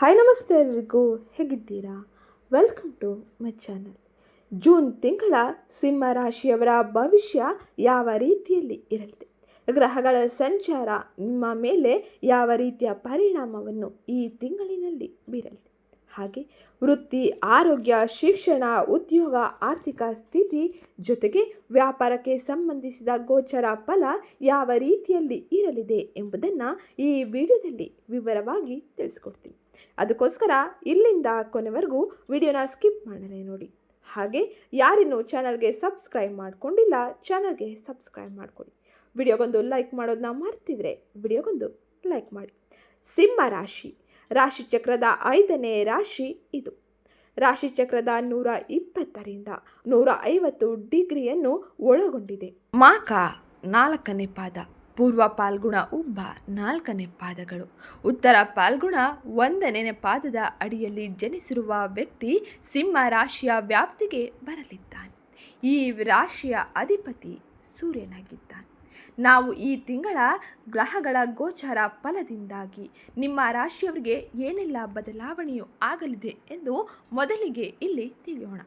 Hi ನಮಸ್ತೆ ಎಲ್ರಿಗೂ ಹೇಗಿದ್ದೀರಾ? Welcome to my channel June ತಿಂಗಳ ಸಿಂಹ ರಾಶಿಯವರ ಭವಿಷ್ಯ ಯಾವ ರೀತಿಯಲ್ಲಿ ಇರಲಿದೆ? ಗ್ರಹಗಳ ಸಂಚಾರ ನಿಮ್ಮ ಮೇಲೆ ಯಾವ ರೀತಿಯ ಪರಿಣಾಮವನ್ನು ಈ ತಿಂಗಳಿನಲ್ಲಿ ಬೀರಲಿದೆ? ಹಾಗೆ ವೃತ್ತಿ, ಆರೋಗ್ಯ, ಶಿಕ್ಷಣ, ಉದ್ಯೋಗ, ಆರ್ಥಿಕ ಸ್ಥಿತಿ ಜೊತೆಗೆ ವ್ಯಾಪಾರಕ್ಕೆ ಸಂಬಂಧಿಸಿದ ಗೋಚರ ಫಲ ಯಾವ ರೀತಿಯಲ್ಲಿ ಇರಲಿದೆ ಎಂಬುದನ್ನು ಈ ವಿಡಿಯೋದಲ್ಲಿ ವಿವರವಾಗಿ ತಿಳಿಸ್ಕೊಡ್ತೀನಿ. ಅದಕ್ಕೋಸ್ಕರ ಇಲ್ಲಿಂದ ಕೊನೆವರೆಗೂ ವಿಡಿಯೋನ ಸ್ಕಿಪ್ ಮಾಡಲೇ ನೋಡಿ. ಹಾಗೆ ಯಾರಿನ್ನೂ ಚಾನಲ್ಗೆ ಸಬ್ಸ್ಕ್ರೈಬ್ ಮಾಡಿಕೊಂಡಿಲ್ಲ, ಚಾನಲ್ಗೆ ಸಬ್ಸ್ಕ್ರೈಬ್ ಮಾಡಿಕೊಡಿ. ವಿಡಿಯೋಗೊಂದು ಲೈಕ್ ಮಾಡೋದನ್ನ ಮರ್ತಿದ್ರೆ ವಿಡಿಯೋಗೊಂದು ಲೈಕ್ ಮಾಡಿ. ಸಿಂಹ ರಾಶಿ. ರಾಶಿ ಚಕ್ರದ ಐದನೇ ರಾಶಿ ಇದು. ರಾಶಿ ಚಕ್ರದ ನೂರ ಇಪ್ಪತ್ತರಿಂದ ನೂರ ಐವತ್ತು ಡಿಗ್ರಿಯನ್ನು ಒಳಗೊಂಡಿದೆ. ಮಾಕ ನಾಲ್ಕನೇ ಪಾದ, ಪೂರ್ವ ಪಾಲ್ಗುಣ ಉಬ್ಬ ನಾಲ್ಕನೇ ಪಾದಗಳು. ಉತ್ತರ ಪಾಲ್ಗುಣ ಒಂದನೇ ಪಾದದ ಅಡಿಯಲ್ಲಿ ಜನಿಸಿರುವ ವ್ಯಕ್ತಿ ಸಿಂಹ ರಾಶಿಯ ವ್ಯಾಪ್ತಿಗೆ ಬರಲಿದ್ದಾನೆ. ಈ ರಾಶಿಯ ಅಧಿಪತಿ ಸೂರ್ಯನಾಗಿದ್ದಾನೆ. ನಾವು ಈ ತಿಂಗಳ ಗ್ರಹಗಳ ಗೋಚಾರ ಫಲದಿಂದಾಗಿ ನಿಮ್ಮ ರಾಶಿಯವರಿಗೆ ಏನೆಲ್ಲ ಬದಲಾವಣೆಯೂ ಆಗಲಿದೆ ಎಂದು ಮೊದಲಿಗೆ ಇಲ್ಲಿ ತಿಳಿಯೋಣ.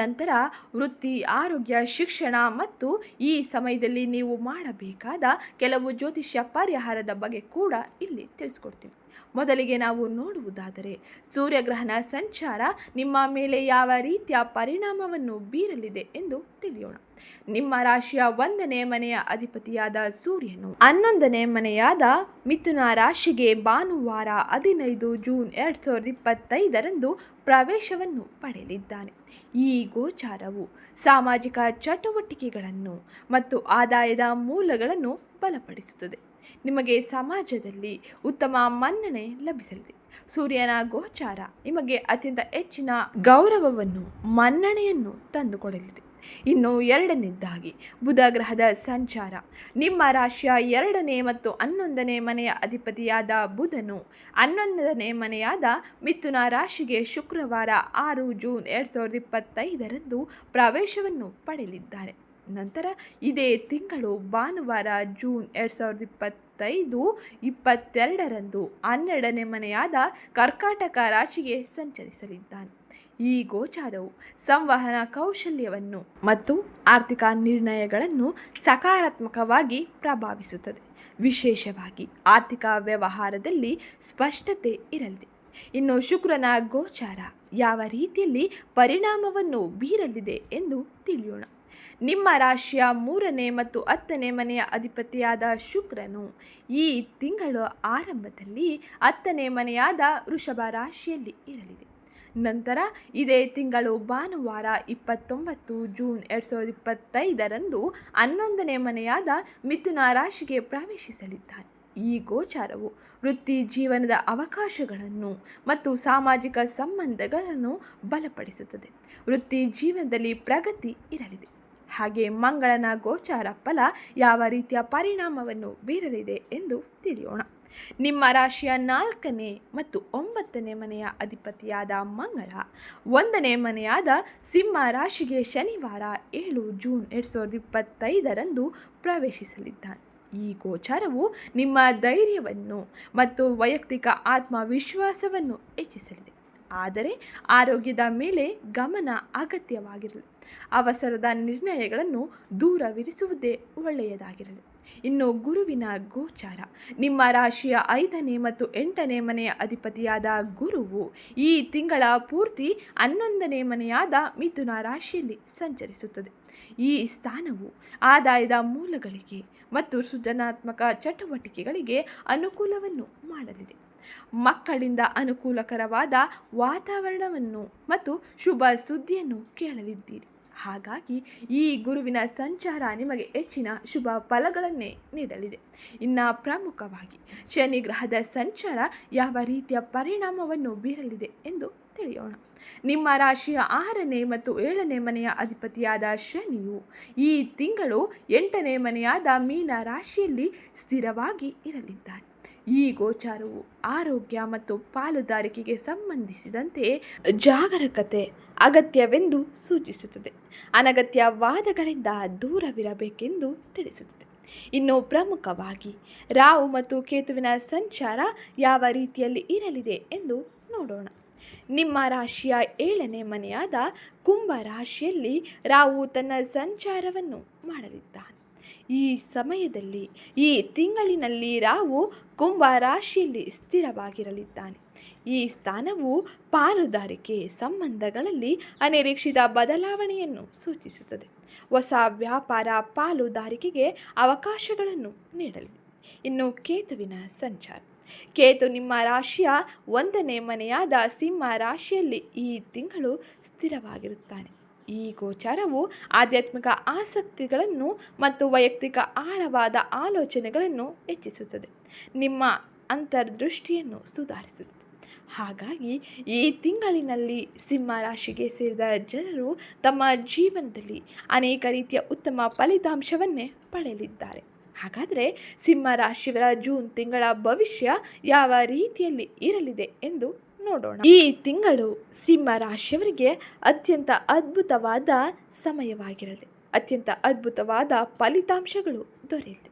ನಂತರ ವೃತ್ತಿ, ಆರೋಗ್ಯ, ಶಿಕ್ಷಣ ಮತ್ತು ಈ ಸಮಯದಲ್ಲಿ ನೀವು ಮಾಡಬೇಕಾದ ಕೆಲವು ಜ್ಯೋತಿಷ್ಯ ಪರಿಹಾರದ ಬಗ್ಗೆ ಕೂಡ ಇಲ್ಲಿ ತಿಳಿಸ್ಕೊಡ್ತೀನಿ. ಮೊದಲಿಗೆ ನಾವು ನೋಡುವುದಾದರೆ ಸೂರ್ಯಗ್ರಹಣ ಸಂಚಾರ ನಿಮ್ಮ ಮೇಲೆ ಯಾವ ರೀತಿಯ ಪರಿಣಾಮವನ್ನು ಬೀರಲಿದೆ ಎಂದು ತಿಳಿಯೋಣ. ನಿಮ್ಮ ರಾಶಿಯ ಒಂದನೇ ಮನೆಯ ಅಧಿಪತಿಯಾದ ಸೂರ್ಯನು ಹನ್ನೊಂದನೇ ಮನೆಯಾದ ಮಿಥುನ ರಾಶಿಗೆ ಭಾನುವಾರ ಹದಿನೈದು ಜೂನ್ ಎರಡು ಸಾವಿರದ ಇಪ್ಪತ್ತೈದರಂದು ಪ್ರವೇಶವನ್ನು ಪಡೆಯಲಿದ್ದಾನೆ. ಈ ಗೋಚಾರವು ಸಾಮಾಜಿಕ ಚಟುವಟಿಕೆಗಳನ್ನು ಮತ್ತು ಆದಾಯದ ಮೂಲಗಳನ್ನು ಬಲಪಡಿಸುತ್ತದೆ. ನಿಮಗೆ ಸಮಾಜದಲ್ಲಿ ಉತ್ತಮ ಮನ್ನಣೆ ಲಭಿಸಲಿದೆ. ಸೂರ್ಯನ ಗೋಚಾರ ನಿಮಗೆ ಅತ್ಯಂತ ಹೆಚ್ಚಿನ ಗೌರವವನ್ನು, ಮನ್ನಣೆಯನ್ನು ತಂದುಕೊಡಲಿದೆ. ಇನ್ನು ಎರಡನೇದ್ದಾಗಿ ಬುಧ ಗ್ರಹದ ಸಂಚಾರ. ನಿಮ್ಮ ರಾಶಿಯ ಎರಡನೇ ಮತ್ತು ಹನ್ನೊಂದನೇ ಮನೆಯ ಅಧಿಪತಿಯಾದ ಬುಧನು ಹನ್ನೊಂದನೇ ಮನೆಯಾದ ಮಿಥುನ ರಾಶಿಗೆ ಶುಕ್ರವಾರ ಆರು ಜೂನ್ ಎರಡು ಸಾವಿರದ ಇಪ್ಪತ್ತೈದರಂದು ಪ್ರವೇಶವನ್ನು ಪಡೆಯಲಿದ್ದಾರೆ. ನಂತರ ಇದೇ ತಿಂಗಳು ಭಾನುವಾರ ಜೂನ್ ಎರಡು ಸಾವಿರದ ಇಪ್ಪತ್ತೈದು ಇಪ್ಪತ್ತೆರಡರಂದು ಹನ್ನೆರಡನೇ ಮನೆಯಾದ ಕರ್ಕಾಟಕ ರಾಶಿಗೆ ಸಂಚರಿಸಲಿದ್ದಾನೆ. ಈ ಗೋಚಾರವು ಸಂವಹನ ಕೌಶಲ್ಯವನ್ನು ಮತ್ತು ಆರ್ಥಿಕ ನಿರ್ಣಯಗಳನ್ನು ಸಕಾರಾತ್ಮಕವಾಗಿ ಪ್ರಭಾವಿಸುತ್ತದೆ. ವಿಶೇಷವಾಗಿ ಆರ್ಥಿಕ ವ್ಯವಹಾರದಲ್ಲಿ ಸ್ಪಷ್ಟತೆ ಇರಲಿದೆ ಇನ್ನು ಶುಕ್ರನ ಗೋಚಾರ ಯಾವ ರೀತಿಯಲ್ಲಿ ಪರಿಣಾಮವನ್ನು ಬೀರಲಿದೆ ಎಂದು ತಿಳಿಯೋಣ. ನಿಮ್ಮ ರಾಶಿಯ ಮೂರನೇ ಮತ್ತು ಹತ್ತನೇ ಮನೆಯ ಅಧಿಪತಿಯಾದ ಶುಕ್ರನು ಈ ತಿಂಗಳ ಆರಂಭದಲ್ಲಿ ಹತ್ತನೇ ಮನೆಯಾದ ವೃಷಭ ರಾಶಿಯಲ್ಲಿ ಇರಲಿದೆ. ನಂತರ ಇದೇ ತಿಂಗಳು ಭಾನುವಾರ ಇಪ್ಪತ್ತೊಂಬತ್ತು ಜೂನ್ ಎರಡು ಸಾವಿರದ ಇಪ್ಪತ್ತೈದರಂದು ಹನ್ನೊಂದನೇ ಮನೆಯಾದ ಮಿಥುನ ರಾಶಿಗೆ ಪ್ರವೇಶಿಸಲಿದ್ದಾರೆ ಈ ಗೋಚಾರವು ವೃತ್ತಿ ಜೀವನದ ಅವಕಾಶಗಳನ್ನು ಮತ್ತು ಸಾಮಾಜಿಕ ಸಂಬಂಧಗಳನ್ನು ಬಲಪಡಿಸುತ್ತದೆ. ವೃತ್ತಿ ಜೀವನದಲ್ಲಿ ಪ್ರಗತಿ ಇರಲಿದೆ. ಹಾಗೆ ಮಂಗಳನ ಗೋಚಾರ ಫಲ ಯಾವ ರೀತಿಯ ಪರಿಣಾಮವನ್ನು ಬೀರಲಿದೆ ಎಂದು ತಿಳಿಯೋಣ. ನಿಮ್ಮ ರಾಶಿಯ ನಾಲ್ಕನೇ ಮತ್ತು ಒಂಬತ್ತನೇ ಮನೆಯ ಅಧಿಪತಿಯಾದ ಮಂಗಳ, ಒಂದನೇ ಮನೆಯಾದ ಸಿಂಹ ರಾಶಿಗೆ ಶನಿವಾರ ಏಳು ಜೂನ್ ಎರಡು ಸಾವಿರದ ಇಪ್ಪತ್ತೈದರಂದು ಪ್ರವೇಶಿಸಲಿದ್ದಾನೆ. ಈ ಗೋಚಾರವು ನಿಮ್ಮ ಧೈರ್ಯವನ್ನು ಮತ್ತು ವೈಯಕ್ತಿಕ ಆತ್ಮವಿಶ್ವಾಸವನ್ನು ಹೆಚ್ಚಿಸಲಿದೆ. ಆದರೆ ಆರೋಗ್ಯದ ಮೇಲೆ ಗಮನ ಅಗತ್ಯವಾಗಿರಲಿ. ಅವಸರದ ನಿರ್ಣಯಗಳನ್ನು ದೂರವಿರಿಸುವುದೇ ಒಳ್ಳೆಯದಾಗಿರಲಿ. ಇನ್ನು ಗುರುವಿನ ಗೋಚಾರ. ನಿಮ್ಮ ರಾಶಿಯ ಐದನೇ ಮತ್ತು ಎಂಟನೇ ಮನೆಯ ಅಧಿಪತಿಯಾದ ಗುರುವು ಈ ತಿಂಗಳ ಪೂರ್ತಿ ಹನ್ನೊಂದನೇ ಮನೆಯಾದ ಮಿಥುನ ರಾಶಿಯಲ್ಲಿ ಸಂಚರಿಸುತ್ತದೆ. ಈ ಸ್ಥಾನವು ಆದಾಯದ ಮೂಲಗಳಿಗೆ ಮತ್ತು ಸೃಜನಾತ್ಮಕ ಚಟುವಟಿಕೆಗಳಿಗೆ ಅನುಕೂಲವನ್ನು ಮಾಡಲಿದೆ. ಮಕ್ಕಳಿಂದ ಅನುಕೂಲಕರವಾದ ವಾತಾವರಣವನ್ನು ಮತ್ತು ಶುಭ ಸುದ್ದಿಯನ್ನು ಕೇಳಲಿದ್ದೀರಿ. ಹಾಗಾಗಿ ಈ ಗುರುವಿನ ಸಂಚಾರ ನಿಮಗೆ ಹೆಚ್ಚಿನ ಶುಭ ಫಲಗಳನ್ನೇ ನೀಡಲಿದೆ. ಇನ್ನು ಪ್ರಮುಖವಾಗಿ ಶನಿ ಗ್ರಹದ ಸಂಚಾರ ಯಾವ ರೀತಿಯ ಪರಿಣಾಮವನ್ನು ಬೀರಲಿದೆ ಎಂದು ತಿಳಿಯೋಣ. ನಿಮ್ಮ ರಾಶಿಯ ಆರನೇ ಮತ್ತು ಏಳನೇ ಮನೆಯ ಅಧಿಪತಿಯಾದ ಶನಿಯು ಈ ತಿಂಗಳು ಎಂಟನೇ ಮನೆಯಾದ ಮೀನ ರಾಶಿಯಲ್ಲಿ ಸ್ಥಿರವಾಗಿ ಇರಲಿದ್ದಾನೆ. ಈ ಗೋಚಾರವು ಆರೋಗ್ಯ ಮತ್ತು ಪಾಲುದಾರಿಕೆಗೆ ಸಂಬಂಧಿಸಿದಂತೆ ಜಾಗರೂಕತೆ ಅಗತ್ಯವೆಂದು ಸೂಚಿಸುತ್ತದೆ. ಅನಗತ್ಯ ವಾದಗಳಿಂದ ದೂರವಿರಬೇಕೆಂದು ತಿಳಿಸುತ್ತದೆ. ಇನ್ನು ಪ್ರಮುಖವಾಗಿ ರಾಹು ಮತ್ತು ಕೇತುವಿನ ಸಂಚಾರ ಯಾವ ರೀತಿಯಲ್ಲಿ ಇರಲಿದೆ ಎಂದು ನೋಡೋಣ. ನಿಮ್ಮ ರಾಶಿಯ ಏಳನೇ ಮನೆಯಾದ ಕುಂಭ ರಾಶಿಯಲ್ಲಿ ರಾಹು ತನ್ನ ಸಂಚಾರವನ್ನು ಮಾಡಲಿದ್ದಾನೆ. ಈ ಸಮಯದಲ್ಲಿ ಈ ತಿಂಗಳಿನಲ್ಲಿ ರಾವು ಕುಂಭ ರಾಶಿಯಲ್ಲಿ ಸ್ಥಿರವಾಗಿರಲಿದ್ದಾನೆ. ಈ ಸ್ಥಾನವು ಪಾಲುದಾರಿಕೆ ಸಂಬಂಧಗಳಲ್ಲಿ ಅನಿರೀಕ್ಷಿತ ಬದಲಾವಣೆಯನ್ನು ಸೂಚಿಸುತ್ತದೆ. ಹೊಸ ವ್ಯಾಪಾರ ಪಾಲುದಾರಿಕೆಗೆ ಅವಕಾಶಗಳನ್ನು ನೀಡಲಿದೆ ಇನ್ನು ಕೇತುವಿನ ಸಂಚಾರ. ಕೇತು ನಿಮ್ಮ ರಾಶಿಯ ಒಂದನೇ ಮನೆಯಾದ ಸಿಂಹ ರಾಶಿಯಲ್ಲಿ ಈ ತಿಂಗಳು ಸ್ಥಿರವಾಗಿರುತ್ತಾನೆ. ಈ ಗೋಚಾರವು ಆಧ್ಯಾತ್ಮಿಕ ಆಸಕ್ತಿಗಳನ್ನು ಮತ್ತು ವೈಯಕ್ತಿಕ ಆಳವಾದ ಆಲೋಚನೆಗಳನ್ನು ಹೆಚ್ಚಿಸುತ್ತದೆ. ನಿಮ್ಮ ಅಂತರ್ದೃಷ್ಟಿಯನ್ನು ಸುಧಾರಿಸುತ್ತದೆ. ಹಾಗಾಗಿ ಈ ತಿಂಗಳಿನಲ್ಲಿ ಸಿಂಹ ರಾಶಿಗೆ ಸೇರಿದ ಜನರು ತಮ್ಮ ಜೀವನದಲ್ಲಿ ಅನೇಕ ರೀತಿಯ ಉತ್ತಮ ಫಲಿತಾಂಶವನ್ನೇ ಪಡೆಯಲಿದ್ದಾರೆ. ಹಾಗಾದರೆ ಸಿಂಹ ರಾಶಿಯವರ ಜೂನ್ ತಿಂಗಳ ಭವಿಷ್ಯ ಯಾವ ರೀತಿಯಲ್ಲಿ ಇರಲಿದೆ ಎಂದು ನೋಡೋಣ. ಈ ತಿಂಗಳು ಸಿಂಹ ರಾಶಿಯವರಿಗೆ ಅತ್ಯಂತ ಅದ್ಭುತವಾದ ಸಮಯವಾಗಿರಲಿ. ಅತ್ಯಂತ ಅದ್ಭುತವಾದ ಫಲಿತಾಂಶಗಳು ದೊರೆಯಲಿ.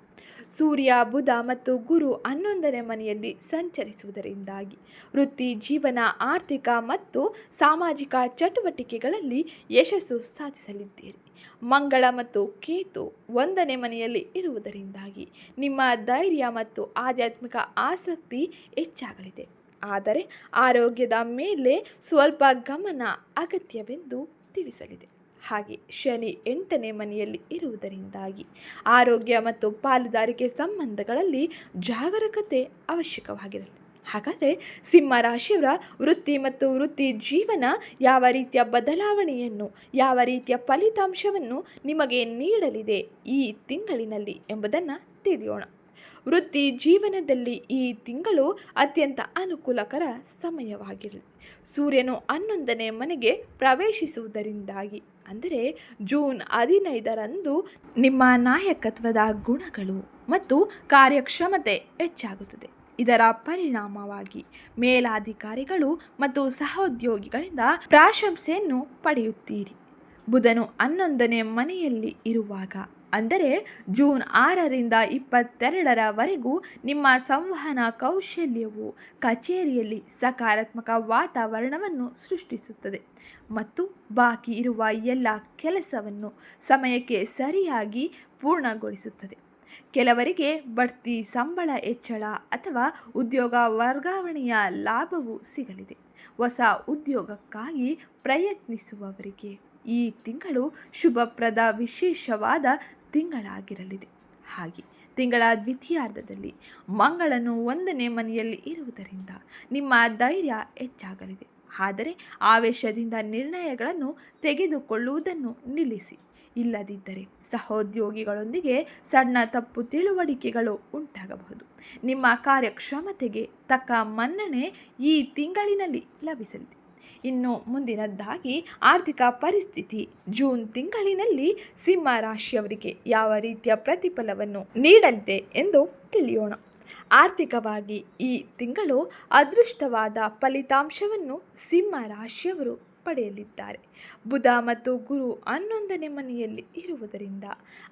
ಸೂರ್ಯ, ಬುಧ ಮತ್ತು ಗುರು ಹನ್ನೊಂದನೇ ಮನೆಯಲ್ಲಿ ಸಂಚರಿಸುವುದರಿಂದಾಗಿ ವೃತ್ತಿ, ಜೀವನ, ಆರ್ಥಿಕ ಮತ್ತು ಸಾಮಾಜಿಕ ಚಟುವಟಿಕೆಗಳಲ್ಲಿ ಯಶಸ್ಸು ಸಾಧಿಸಲಿದ್ದೀರಿ. ಮಂಗಳ ಮತ್ತು ಕೇತು ಒಂದನೇ ಮನೆಯಲ್ಲಿ ಇರುವುದರಿಂದಾಗಿ ನಿಮ್ಮ ಧೈರ್ಯ ಮತ್ತು ಆಧ್ಯಾತ್ಮಿಕ ಆಸಕ್ತಿ ಹೆಚ್ಚಾಗಲಿದೆ. ಆದರೆ ಆರೋಗ್ಯದ ಮೇಲೆ ಸ್ವಲ್ಪ ಗಮನ ಅಗತ್ಯವೆಂದು ತಿಳಿಸಲಿದೆ. ಹಾಗೆ ಶನಿ ಎಂಟನೇ ಮನೆಯಲ್ಲಿ ಇರುವುದರಿಂದಾಗಿ ಆರೋಗ್ಯ ಮತ್ತು ಪಾಲುದಾರಿಕೆ ಸಂಬಂಧಗಳಲ್ಲಿ ಜಾಗರೂಕತೆ ಅವಶ್ಯಕವಾಗಿರಲಿ. ಹಾಗಾದರೆ ಸಿಂಹ ರಾಶಿಯವರ ವೃತ್ತಿ ಮತ್ತು ವೃತ್ತಿ ಜೀವನ ಯಾವ ರೀತಿಯ ಬದಲಾವಣೆಯನ್ನು, ಯಾವ ರೀತಿಯ ಫಲಿತಾಂಶವನ್ನು ನಿಮಗೆ ನೀಡಲಿದೆ ಈ ತಿಂಗಳಿನಲ್ಲಿ ಎಂಬುದನ್ನು ತಿಳಿಯೋಣ. ವೃತ್ತಿ ಜೀವನದಲ್ಲಿ ಈ ತಿಂಗಳು ಅತ್ಯಂತ ಅನುಕೂಲಕರ ಸಮಯವಾಗಿರಲಿ. ಸೂರ್ಯನು ಹನ್ನೊಂದನೇ ಮನೆಗೆ ಪ್ರವೇಶಿಸುವುದರಿಂದಾಗಿ, ಅಂದರೆ ಜೂನ್ ಹದಿನೈದರಂದು ನಿಮ್ಮ ನಾಯಕತ್ವದ ಗುಣಗಳು ಮತ್ತು ಕಾರ್ಯಕ್ಷಮತೆ ಹೆಚ್ಚಾಗುತ್ತದೆ. ಇದರ ಪರಿಣಾಮವಾಗಿ ಮೇಲಾಧಿಕಾರಿಗಳು ಮತ್ತು ಸಹೋದ್ಯೋಗಿಗಳಿಂದ ಪ್ರಾಶಂಸೆಯನ್ನು ಪಡೆಯುತ್ತೀರಿ. ಬುಧನು ಹನ್ನೊಂದನೇ ಮನೆಯಲ್ಲಿ ಇರುವಾಗ ಅಂದರೆ ಜೂನ್ ಆರರಿಂದ ಇಪ್ಪತ್ತೆರಡರವರೆಗೂ ನಿಮ್ಮ ಸಂವಹನ ಕೌಶಲ್ಯವು ಕಚೇರಿಯಲ್ಲಿ ಸಕಾರಾತ್ಮಕ ವಾತಾವರಣವನ್ನು ಸೃಷ್ಟಿಸುತ್ತದೆ ಮತ್ತು ಬಾಕಿ ಇರುವ ಎಲ್ಲ ಕೆಲಸವನ್ನು ಸಮಯಕ್ಕೆ ಸರಿಯಾಗಿ ಪೂರ್ಣಗೊಳಿಸುತ್ತದೆ. ಕೆಲವರಿಗೆ ಬಡ್ತಿ ಸಂಬಳ ಹೆಚ್ಚಳ ಅಥವಾ ಉದ್ಯೋಗ ವರ್ಗಾವಣೆಯ ಲಾಭವು ಸಿಗಲಿದೆ. ಹೊಸ ಉದ್ಯೋಗಕ್ಕಾಗಿ ಪ್ರಯತ್ನಿಸುವವರಿಗೆ ಈ ತಿಂಗಳು ಶುಭಪ್ರದ ವಿಶೇಷವಾದ ತಿಂಗಳಾಗಿರಲಿದೆ. ಹಾಗೆ ತಿಂಗಳ ದ್ವಿತೀಯಾರ್ಧದಲ್ಲಿ ಮಂಗಳನು ಒಂದನೇ ಮನೆಯಲ್ಲಿ ಇರುವುದರಿಂದ ನಿಮ್ಮ ಧೈರ್ಯ ಹೆಚ್ಚಾಗಲಿದೆ. ಆದರೆ ಆವೇಶದಿಂದ ನಿರ್ಣಯಗಳನ್ನು ತೆಗೆದುಕೊಳ್ಳುವುದನ್ನು ನಿಲ್ಲಿಸಿ. ಇಲ್ಲದಿದ್ದರೆ ಸಹೋದ್ಯೋಗಿಗಳೊಂದಿಗೆ ಸಣ್ಣ ತಪ್ಪು ತಿಳುವಳಿಕೆಗಳು ಉಂಟಾಗಬಹುದು. ನಿಮ್ಮ ಕಾರ್ಯಕ್ಷಮತೆಗೆ ತಕ್ಕ ಮನ್ನಣೆ ಈ ತಿಂಗಳಿನಲ್ಲಿ ಲಭಿಸಲಿದೆ. ಇನ್ನು ಮುಂದಿನದ್ದಾಗಿ ಆರ್ಥಿಕ ಪರಿಸ್ಥಿತಿ. ಜೂನ್ ತಿಂಗಳಿನಲ್ಲಿ ಸಿಂಹ ರಾಶಿಯವರಿಗೆ ಯಾವ ರೀತಿಯ ಪ್ರತಿಫಲವನ್ನು ನೀಡಲಿದೆ ಎಂದು ತಿಳಿಯೋಣ. ಆರ್ಥಿಕವಾಗಿ ಈ ತಿಂಗಳು ಅದೃಷ್ಟವಾದ ಫಲಿತಾಂಶವನ್ನು ಸಿಂಹ ರಾಶಿಯವರು ಪಡೆಯಲಿದ್ದಾರೆ. ಬುಧ ಮತ್ತು ಗುರು ಹನ್ನೊಂದನೇ ಮನೆಯಲ್ಲಿ ಇರುವುದರಿಂದ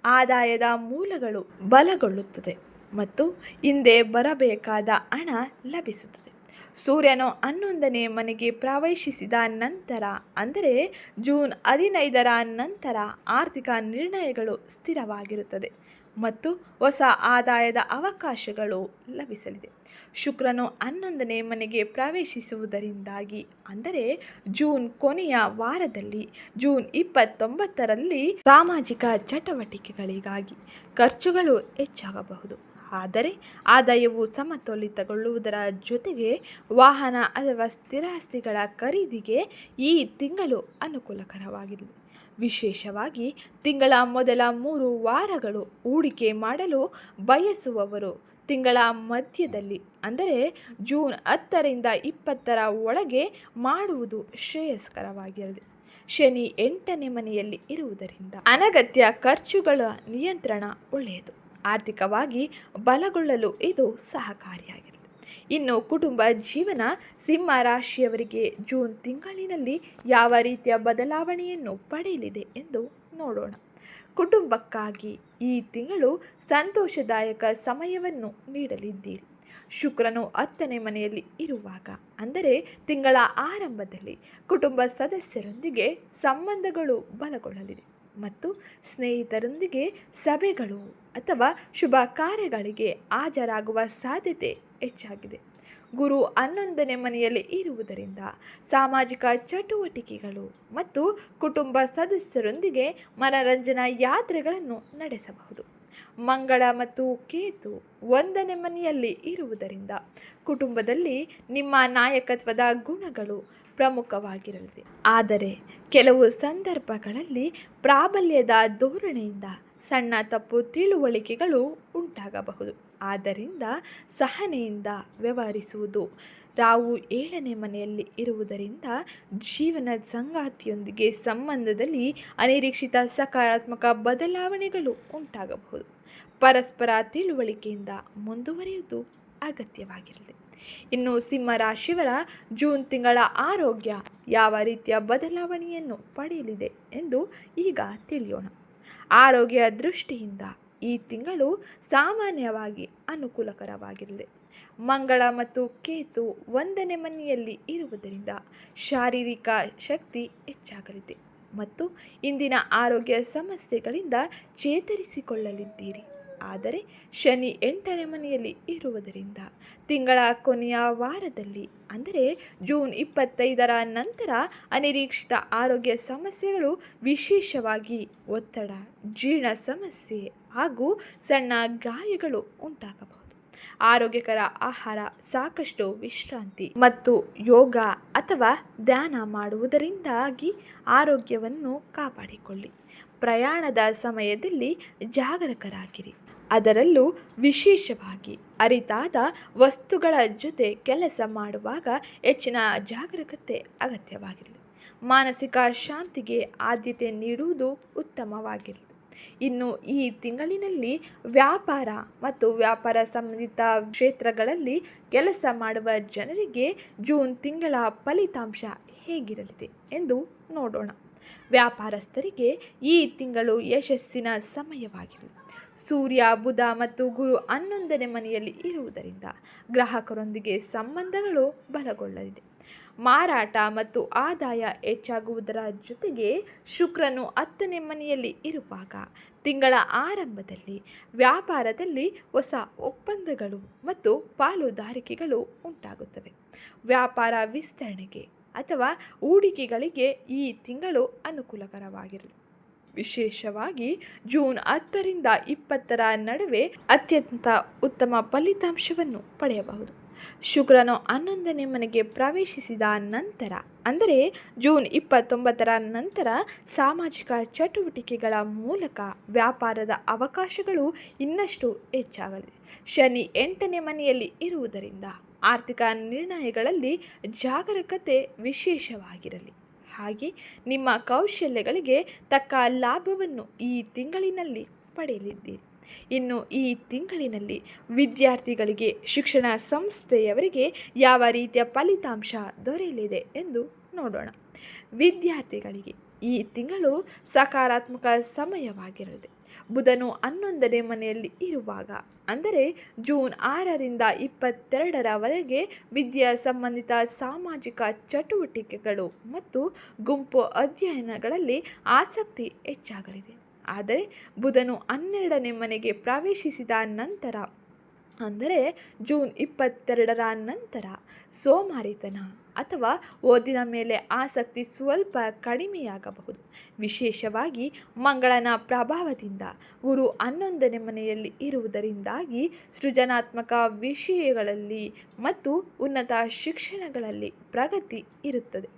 ಆದಾಯದ ಮೂಲಗಳು ಬಲಗೊಳ್ಳುತ್ತದೆ ಮತ್ತು ಹಿಂದೆ ಬರಬೇಕಾದ ಹಣ ಲಭಿಸುತ್ತದೆ. ಸೂರ್ಯನು ಹನ್ನೊಂದನೇ ಮನೆಗೆ ಪ್ರವೇಶಿಸಿದ ನಂತರ, ಅಂದರೆ ಜೂನ್ ಹದಿನೈದರ ನಂತರ ಆರ್ಥಿಕ ನಿರ್ಣಯಗಳು ಸ್ಥಿರವಾಗಿರುತ್ತದೆ ಮತ್ತು ಹೊಸ ಆದಾಯದ ಅವಕಾಶಗಳು ಲಭಿಸಲಿದೆ. ಶುಕ್ರನು ಹನ್ನೊಂದನೇ ಮನೆಗೆ ಪ್ರವೇಶಿಸುವುದರಿಂದಾಗಿ, ಅಂದರೆ ಜೂನ್ ಕೊನೆಯ ವಾರದಲ್ಲಿ, ಜೂನ್ ಇಪ್ಪತ್ತೊಂಬತ್ತರಲ್ಲಿ ಸಾಮಾಜಿಕ ಚಟುವಟಿಕೆಗಳಿಗಾಗಿ ಖರ್ಚುಗಳು ಹೆಚ್ಚಾಗಬಹುದು. ಆದರೆ ಆದಾಯವು ಸಮತೋಲಿತಗೊಳ್ಳುವುದರ ಜೊತೆಗೆ ವಾಹನ ಅಥವಾ ಸ್ಥಿರಾಸ್ತಿಗಳ ಖರೀದಿಗೆ ಈ ತಿಂಗಳು ಅನುಕೂಲಕರವಾಗಿದೆ. ವಿಶೇಷವಾಗಿ ತಿಂಗಳ ಮೊದಲ ಮೂರು ವಾರಗಳು ಹೂಡಿಕೆ ಮಾಡಲು ಬಯಸುವವರು ತಿಂಗಳ ಮಧ್ಯದಲ್ಲಿ, ಅಂದರೆ ಜೂನ್ ಹತ್ತರಿಂದ ಇಪ್ಪತ್ತರ ಒಳಗೆ ಮಾಡುವುದು ಶ್ರೇಯಸ್ಕರವಾಗಿರಲಿ. ಶನಿ ಎಂಟನೇ ಮನೆಯಲ್ಲಿ ಇರುವುದರಿಂದ ಅನಗತ್ಯ ಖರ್ಚುಗಳ ನಿಯಂತ್ರಣ ಒಳ್ಳೆಯದು. ಆರ್ಥಿಕವಾಗಿ ಬಲಗೊಳ್ಳಲು ಇದು ಸಹಕಾರಿಯಾಗಿದೆ. ಇನ್ನು ಕುಟುಂಬ ಜೀವನ ಸಿಂಹ ರಾಶಿಯವರಿಗೆ ಜೂನ್ ತಿಂಗಳಿನಲ್ಲಿ ಯಾವ ರೀತಿಯ ಬದಲಾವಣೆಯನ್ನು ಪಡೆಯಲಿದೆ ಎಂದು ನೋಡೋಣ. ಕುಟುಂಬಕ್ಕಾಗಿ ಈ ತಿಂಗಳು ಸಂತೋಷದಾಯಕ ಸಮಯವನ್ನು ನೀಡಲಿದ್ದೀರಿ. ಶುಕ್ರನು ಹತ್ತನೇ ಮನೆಯಲ್ಲಿ ಇರುವಾಗ, ಅಂದರೆ ತಿಂಗಳ ಆರಂಭದಲ್ಲಿ ಕುಟುಂಬ ಸದಸ್ಯರೊಂದಿಗೆ ಸಂಬಂಧಗಳು ಬಲಗೊಳ್ಳಲಿದೆ. ಮತ್ತು ಸ್ನೇಹಿತರೊಂದಿಗೆ ಸಭೆಗಳು ಅಥವಾ ಶುಭ ಕಾರ್ಯಗಳಿಗೆ ಹಾಜರಾಗುವ ಸಾಧ್ಯತೆ ಹೆಚ್ಚಾಗಿದೆ. ಗುರು ಹನ್ನೊಂದನೇ ಮನೆಯಲ್ಲಿ ಇರುವುದರಿಂದ ಸಾಮಾಜಿಕ ಚಟುವಟಿಕೆಗಳು ಮತ್ತು ಕುಟುಂಬ ಸದಸ್ಯರೊಂದಿಗೆ ಮನರಂಜನಾ ಯಾತ್ರೆಗಳನ್ನು ನಡೆಸಬಹುದು. ಮಂಗಳ ಮತ್ತು ಕೇತು ಒಂದನೇ ಮನೆಯಲ್ಲಿ ಇರುವುದರಿಂದ ಕುಟುಂಬದಲ್ಲಿ ನಿಮ್ಮ ನಾಯಕತ್ವದ ಗುಣಗಳು ಪ್ರಮುಖವಾಗಿರಲಿದೆ. ಆದರೆ ಕೆಲವು ಸಂದರ್ಭಗಳಲ್ಲಿ ಪ್ರಾಬಲ್ಯದ ಧೋರಣೆಯಿಂದ ಸಣ್ಣ ತಪ್ಪು ತಿಳುವಳಿಕೆಗಳು ಉಂಟಾಗಬಹುದು. ಆದ್ದರಿಂದ ಸಹನೆಯಿಂದ ವ್ಯವಹರಿಸುವುದು, ರಾವು ಏಳನೇ ಮನೆಯಲ್ಲಿ ಇರುವುದರಿಂದ ಜೀವನ ಸಂಗಾತಿಯೊಂದಿಗೆ ಸಂಬಂಧದಲ್ಲಿ ಅನಿರೀಕ್ಷಿತ ಸಕಾರಾತ್ಮಕ ಬದಲಾವಣೆಗಳು ಉಂಟಾಗಬಹುದು. ಪರಸ್ಪರ ತಿಳುವಳಿಕೆಯಿಂದ ಮುಂದುವರಿಯುವುದು ಅಗತ್ಯವಾಗಿರಲಿ. ಇನ್ನು ಸಿಂಹ ರಾಶಿಯವರ ಜೂನ್ ತಿಂಗಳ ಆರೋಗ್ಯ ಯಾವ ರೀತಿಯ ಬದಲಾವಣೆಯನ್ನು ಪಡೆಯಲಿದೆ ಎಂದು ಈಗ ತಿಳಿಯೋಣ. ಆರೋಗ್ಯ ದೃಷ್ಟಿಯಿಂದ ಈ ತಿಂಗಳು ಸಾಮಾನ್ಯವಾಗಿ ಅನುಕೂಲಕರವಾಗಿರಲಿದೆ. ಮಂಗಳ ಮತ್ತು ಕೇತು ಒಂದನೇ ಮನೆಯಲ್ಲಿ ಇರುವುದರಿಂದ ಶಾರೀರಿಕ ಶಕ್ತಿ ಹೆಚ್ಚಾಗಲಿದೆ ಮತ್ತು ಇಂದಿನ ಆರೋಗ್ಯ ಸಮಸ್ಯೆಗಳಿಂದ ಚೇತರಿಸಿಕೊಳ್ಳಲಿದ್ದೀರಿ. ಆದರೆ ಶನಿ ಎಂಟನೇ ಮನೆಯಲ್ಲಿ ಇರುವುದರಿಂದ ತಿಂಗಳ ಕೊನೆಯ ವಾರದಲ್ಲಿ, ಅಂದರೆ ಜೂನ್ ಇಪ್ಪತ್ತೈದರ ನಂತರ ಅನಿರೀಕ್ಷಿತ ಆರೋಗ್ಯ ಸಮಸ್ಯೆಗಳು ವಿಶೇಷವಾಗಿ ಒತ್ತಡ, ಜೀರ್ಣ ಸಮಸ್ಯೆ ಹಾಗೂ ಸಣ್ಣ ಗಾಯಗಳು ಉಂಟಾಗಬಹುದು. ಆರೋಗ್ಯಕರ ಆಹಾರ ಸಾಕಷ್ಟು ವಿಶ್ರಾಂತಿ ಮತ್ತು ಯೋಗ ಅಥವಾ ಧ್ಯಾನ ಮಾಡುವುದರಿಂದಾಗಿ ಆರೋಗ್ಯವನ್ನು ಕಾಪಾಡಿಕೊಳ್ಳಿ. ಪ್ರಯಾಣದ ಸಮಯದಲ್ಲಿ ಜಾಗರೂಕರಾಗಿರಿ. ಅದರಲ್ಲೂ ವಿಶೇಷವಾಗಿ ಅರಿತಾದ ವಸ್ತುಗಳ ಜೊತೆ ಕೆಲಸ ಮಾಡುವಾಗ ಹೆಚ್ಚಿನ ಜಾಗರೂಕತೆ ಅಗತ್ಯವಾಗಿರಲಿ. ಮಾನಸಿಕ ಶಾಂತಿಗೆ ಆದ್ಯತೆ ನೀಡುವುದು ಉತ್ತಮವಾಗಿರಲಿ. ಇನ್ನು ಈ ತಿಂಗಳಿನಲ್ಲಿ ವ್ಯಾಪಾರ ಮತ್ತು ವ್ಯಾಪಾರ ಸಂಬಂಧಿತ ಕ್ಷೇತ್ರಗಳಲ್ಲಿ ಕೆಲಸ ಮಾಡುವ ಜನರಿಗೆ ಜೂನ್ ತಿಂಗಳ ಫಲಿತಾಂಶ ಹೇಗಿರಲಿದೆ ಎಂದು ನೋಡೋಣ. ವ್ಯಾಪಾರಸ್ಥರಿಗೆ ಈ ತಿಂಗಳು ಯಶಸ್ಸಿನ ಸಮಯವಾಗಿರಲಿ. ಸೂರ್ಯ, ಬುಧ ಮತ್ತು ಗುರು ಹನ್ನೊಂದನೇ ಮನೆಯಲ್ಲಿ ಇರುವುದರಿಂದ ಗ್ರಾಹಕರೊಂದಿಗೆ ಸಂಬಂಧಗಳು ಬಲಗೊಳ್ಳಲಿದೆ. ಮಾರಾಟ ಮತ್ತು ಆದಾಯ ಹೆಚ್ಚಾಗುವುದರ ಜೊತೆಗೆ ಶುಕ್ರನು ಹತ್ತನೇ ಮನೆಯಲ್ಲಿ ಇರುವಾಗ ತಿಂಗಳ ಆರಂಭದಲ್ಲಿ ವ್ಯಾಪಾರದಲ್ಲಿ ಹೊಸ ಒಪ್ಪಂದಗಳು ಮತ್ತು ಪಾಲುದಾರಿಕೆಗಳು ಉಂಟಾಗುತ್ತವೆ. ವ್ಯಾಪಾರ ವಿಸ್ತರಣೆಗೆ ಅಥವಾ ಹೂಡಿಕೆಗಳಿಗೆ ಈ ತಿಂಗಳು ಅನುಕೂಲಕರವಾಗಿರಲಿ. ವಿಶೇಷವಾಗಿ ಜೂನ್ ಹತ್ತರಿಂದ ಇಪ್ಪತ್ತರ ನಡುವೆ ಅತ್ಯಂತ ಉತ್ತಮ ಫಲಿತಾಂಶವನ್ನು ಪಡೆಯಬಹುದು. ಶುಕ್ರನು ಹನ್ನೊಂದನೇ ಮನೆಗೆ ಪ್ರವೇಶಿಸಿದ ನಂತರ, ಅಂದರೆ ಜೂನ್ ಇಪ್ಪತ್ತೊಂಬತ್ತರ ನಂತರ ಸಾಮಾಜಿಕ ಚಟುವಟಿಕೆಗಳ ಮೂಲಕ ವ್ಯಾಪಾರದ ಅವಕಾಶಗಳು ಇನ್ನಷ್ಟು ಹೆಚ್ಚಾಗಲಿದೆ. ಶನಿ ಎಂಟನೇ ಮನೆಯಲ್ಲಿ ಇರುವುದರಿಂದ ಆರ್ಥಿಕ ನಿರ್ಣಯಗಳಲ್ಲಿ ಜಾಗರೂಕತೆ ವಿಶೇಷವಾಗಿರಲಿ. ಹಾಗೆ ನಿಮ್ಮ ಕೌಶಲ್ಯಗಳಿಗೆ ತಕ್ಕ ಲಾಭವನ್ನು ಈ ತಿಂಗಳಿನಲ್ಲಿ ಪಡೆಯಲಿದ್ದೀರಿ. ಇನ್ನು ಈ ತಿಂಗಳಿನಲ್ಲಿ ವಿದ್ಯಾರ್ಥಿಗಳಿಗೆ ಶಿಕ್ಷಣ ಸಂಸ್ಥೆಯವರಿಗೆ ಯಾವ ರೀತಿಯ ಫಲಿತಾಂಶ ದೊರೆಯಲಿದೆ ಎಂದು ನೋಡೋಣ. ವಿದ್ಯಾರ್ಥಿಗಳಿಗೆ ಈ ತಿಂಗಳು ಸಕಾರಾತ್ಮಕ ಸಮಯವಾಗಿರಲಿದೆ. ಬುಧನು ಹನ್ನೊಂದನೇ ಮನೆಯಲ್ಲಿ ಇರುವಾಗ. ಅಂದರೆ ಜೂನ್ ಆರರಿಂದ ಇಪ್ಪತ್ತೆರಡರವರೆಗೆ ವಿದ್ಯಾ ಸಂಬಂಧಿತ ಸಾಮಾಜಿಕ ಚಟುವಟಿಕೆಗಳು ಮತ್ತು ಗುಂಪು ಅಧ್ಯಯನಗಳಲ್ಲಿ ಆಸಕ್ತಿ ಹೆಚ್ಚಾಗಲಿದೆ. ಆದರೆ ಬುಧನು ಹನ್ನೆರಡನೇ ಮನೆಗೆ ಪ್ರವೇಶಿಸಿದ ನಂತರ, ಅಂದರೆ ಜೂನ್ ಇಪ್ಪತ್ತೆರಡರ ನಂತರ ಸೋಮಾರಿತನ. ಅಥವಾ ಓದಿನ ಮೇಲೆ ಆಸಕ್ತಿ ಸ್ವಲ್ಪ ಕಡಿಮೆಯಾಗಬಹುದು. ವಿಶೇಷವಾಗಿ ಮಂಗಳನ ಪ್ರಭಾವದಿಂದ ಗುರು ಹನ್ನೊಂದನೇ ಮನೆಯಲ್ಲಿ ಇರುವುದರಿಂದಾಗಿ ಸೃಜನಾತ್ಮಕ ವಿಷಯಗಳಲ್ಲಿ ಮತ್ತು ಉನ್ನತ ಶಿಕ್ಷಣಗಳಲ್ಲಿ ಪ್ರಗತಿ ಇರುತ್ತದೆ.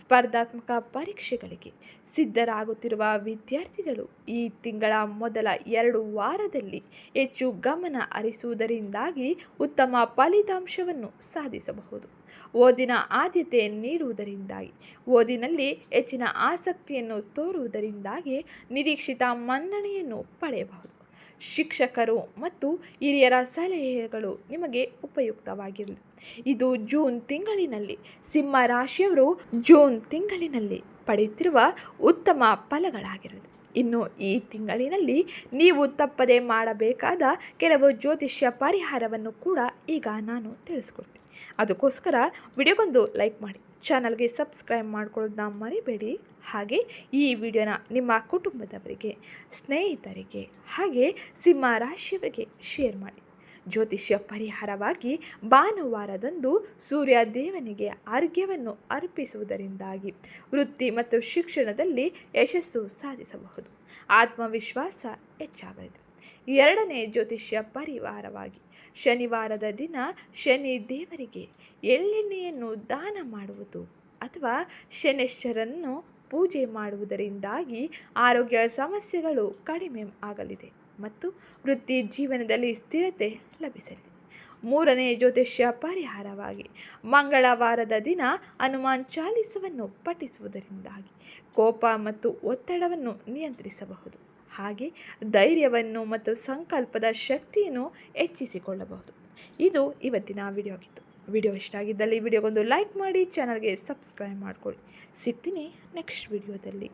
ಸ್ಪರ್ಧಾತ್ಮಕ ಪರೀಕ್ಷೆಗಳಿಗೆ ಸಿದ್ಧರಾಗುತ್ತಿರುವ ವಿದ್ಯಾರ್ಥಿಗಳು ಈ ತಿಂಗಳ ಮೊದಲ ಎರಡು ವಾರದಲ್ಲಿ ಹೆಚ್ಚು ಗಮನ ಹರಿಸುವುದರಿಂದಾಗಿ ಉತ್ತಮ ಫಲಿತಾಂಶವನ್ನು ಸಾಧಿಸಬಹುದು. ಓದಿನ ಆದ್ಯತೆ ನೀಡುವುದರಿಂದಾಗಿ, ಓದಿನಲ್ಲಿ ಹೆಚ್ಚಿನ ಆಸಕ್ತಿಯನ್ನು ತೋರುವುದರಿಂದಾಗಿ ನಿರೀಕ್ಷಿತ ಮನ್ನಣೆಯನ್ನು ಪಡೆಯಬಹುದು. ಶಿಕ್ಷಕರು ಮತ್ತು ಹಿರಿಯರ ಸಲಹೆಗಳು ನಿಮಗೆ ಉಪಯುಕ್ತವಾಗಿರಲಿ. ಇದು ಜೂನ್ ತಿಂಗಳಿನಲ್ಲಿ, ಸಿಂಹ ರಾಶಿಯವರು ಜೂನ್ ತಿಂಗಳಿನಲ್ಲಿ ಪಡೆಯುತ್ತಿರುವ ಉತ್ತಮ ಫಲಗಳಾಗಿರಲಿ. ಇನ್ನು ಈ ತಿಂಗಳಿನಲ್ಲಿ ನೀವು ತಪ್ಪದೆ ಮಾಡಬೇಕಾದ ಕೆಲವು ಜ್ಯೋತಿಷ್ಯ ಪರಿಹಾರವನ್ನು ಕೂಡ ಈಗ ನಾನು ತಿಳಿಸ್ಕೊಡ್ತೀನಿ. ಅದಕ್ಕೋಸ್ಕರ ವಿಡಿಯೋಗೊಂದು ಲೈಕ್ ಮಾಡಿ, ಚಾನಲ್ಗೆ ಸಬ್ಸ್ಕ್ರೈಬ್ ಮಾಡ್ಕೊಳ್ಳೋದನ್ನ ಮರಿಬೇಡಿ. ಹಾಗೆ ಈ ವಿಡಿಯೋನ ನಿಮ್ಮ ಕುಟುಂಬದವರಿಗೆ, ಸ್ನೇಹಿತರಿಗೆ ಹಾಗೆ ಸಿಂಹ ರಾಶಿಯವರಿಗೆ ಶೇರ್ ಮಾಡಿ. ಜ್ಯೋತಿಷ್ಯ ಪರಿಹಾರವಾಗಿ ಭಾನುವಾರದಂದು ಸೂರ್ಯ ದೇವನಿಗೆ ಅರ್ಘ್ಯವನ್ನು ಅರ್ಪಿಸುವುದರಿಂದಾಗಿ ವೃತ್ತಿ ಮತ್ತು ಶಿಕ್ಷಣದಲ್ಲಿ ಯಶಸ್ಸು ಸಾಧಿಸಬಹುದು. ಆತ್ಮವಿಶ್ವಾಸ ಹೆಚ್ಚಾಗಲಿದೆ. ಎರಡನೇ ಜ್ಯೋತಿಷ್ಯ ಪರಿವಾರವಾಗಿ ಶನಿವಾರದ ದಿನ ಶನಿ ದೇವರಿಗೆ ಎಳ್ಳೆಣ್ಣೆಯನ್ನು ದಾನ ಮಾಡುವುದು ಅಥವಾ ಶನೇಶ್ವರನ್ನು ಪೂಜೆ ಮಾಡುವುದರಿಂದಾಗಿ ಆರೋಗ್ಯ ಸಮಸ್ಯೆಗಳು ಕಡಿಮೆ ಆಗಲಿದೆ. ಮತ್ತು ವೃತ್ತಿ ಜೀವನದಲ್ಲಿ ಸ್ಥಿರತೆ ಲಭಿಸಲಿದೆ ಮೂರನೇ ಜ್ಯೋತಿಷ್ಯ ಪರಿಹಾರವಾಗಿ ಮಂಗಳವಾರದ ದಿನ ಹನುಮಾನ್ ಚಾಲಿಸವನ್ನು ಪಠಿಸುವುದರಿಂದಾಗಿ ಕೋಪ ಮತ್ತು ಒತ್ತಡವನ್ನು ನಿಯಂತ್ರಿಸಬಹುದು. ಹಾಗೆ ಧೈರ್ಯವನ್ನು ಮತ್ತು ಸಂಕಲ್ಪದ ಶಕ್ತಿಯನ್ನು ಹೆಚ್ಚಿಸಿಕೊಳ್ಳಬಹುದು. ಇದು ಇವತ್ತಿನ ವಿಡಿಯೋ ಆಗಿತ್ತು ವಿಡಿಯೋ ಇಷ್ಟ ಆಗಿದ್ದಲ್ಲಿ ವಿಡಿಯೋಗೊಂದು ಲೈಕ್ ಮಾಡಿ, ಚಾನಲ್ಗೆ ಸಬ್ಸ್ಕ್ರೈಬ್ ಮಾಡ್ಕೊಳ್ಳಿ. ಸಿಗ್ತೀನಿ ನೆಕ್ಸ್ಟ್ ವಿಡಿಯೋದಲ್ಲಿ.